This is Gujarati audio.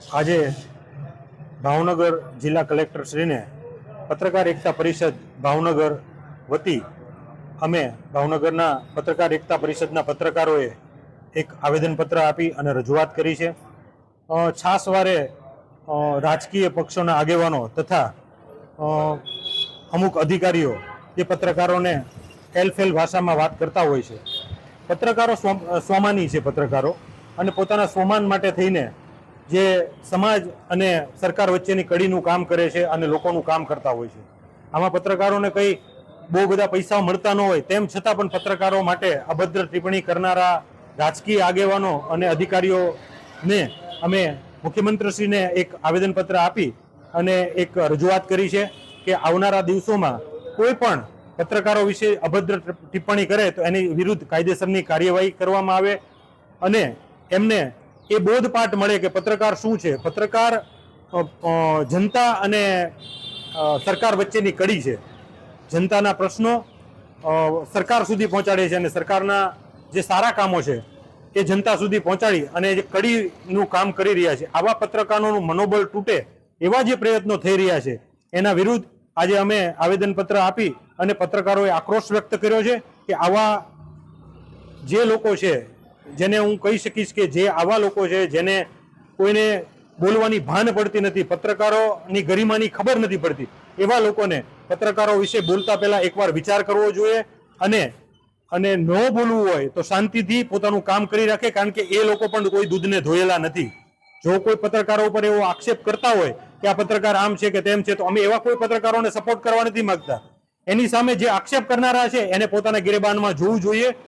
આજે ભાવનગર જિલ્લા કલેક્ટરશ્રીને પત્રકાર એકતા પરિષદ ભાવનગર વતી અમે ભાવનગરના પત્રકાર એકતા પરિષદના પત્રકારોએ એક આવેદનપત્ર આપી અને રજૂઆત કરી છે. છાસવારે રાજકીય પક્ષોના આગેવાનો તથા અમુક અધિકારીઓ જે પત્રકારોને એલફેલ ભાષામાં વાત કરતા હોય છે. પત્રકારો સ્વ- સ્વમાની છે પત્રકારો અને પોતાના સ્વમાન માટે થઈને જે સમાજ અને સરકાર વચ્ચેની કડીનું કામ કરે છે અને લોકોનું કામ કરતા હોય છે. આમાં પત્રકારોને કંઈ બહુ બધા પૈસા મળતા ન હોય તેમ છતાં પણ પત્રકારો માટે અભદ્ર ટિપ્પણી કરનારા રાજકીય આગેવાનો અને અધિકારીઓને અમે મુખ્યમંત્રીશ્રીને એક આવેદનપત્ર આપી અને એક રજૂઆત કરી છે કે આવનારા દિવસોમાં કોઈ પણ પત્રકારો વિશે અભદ્ર ટિપ્પણી કરે તો એની વિરુદ્ધ કાયદેસરની કાર્યવાહી કરવામાં આવે અને એમને એ બોધપાઠ મળે કે પત્રકાર શું છે? પત્રકાર જનતા અને સરકાર વચ્ચેની કડી છે. જનતાના પ્રશ્નો સરકાર સુધી પહોંચાડે છે અને સરકારના જે સારા કામો છે એ જનતા સુધી પહોંચાડી અને જે કડીનું કામ કરી રહ્યા છે. આવા પત્રકારોનું મનોબળ તૂટે એવા જે પ્રયત્નો થઈ રહ્યા છે, એના વિરુદ્ધ આજે અમે આવેદનપત્ર આપી અને પત્રકારોએ આક્રોશ વ્યક્ત કર્યો છે કે આવા જે લોકો છે જેને હું કહી શકીશ કે જે આવા લોકો છે, જેને કોઈને બોલવાની ભાન પડતી નથી, પત્રકારોની ગરિમાની ખબર નથી પડતી, એવા લોકોને પત્રકારો વિશે બોલતા પહેલા એકવાર વિચાર કરવો જોઈએ અને અને ન બોલવું હોય તો શાંતિથી પોતાનું કામ કરી રાખે, કારણ કે એ લોકો પણ કોઈ દૂધને ધોયેલા નથી. જો કોઈ પત્રકારો ઉપર એવો આક્ષેપ કરતા હોય કે આ પત્રકાર આમ છે કે તેમ છે, તો અમે એવા કોઈ પત્રકારોને સપોર્ટ કરવા નથી માંગતા. એની સામે જે આક્ષેપ કરનારા છે, એને પોતાના ગિરેબાનમાં જોવું જોઈએ.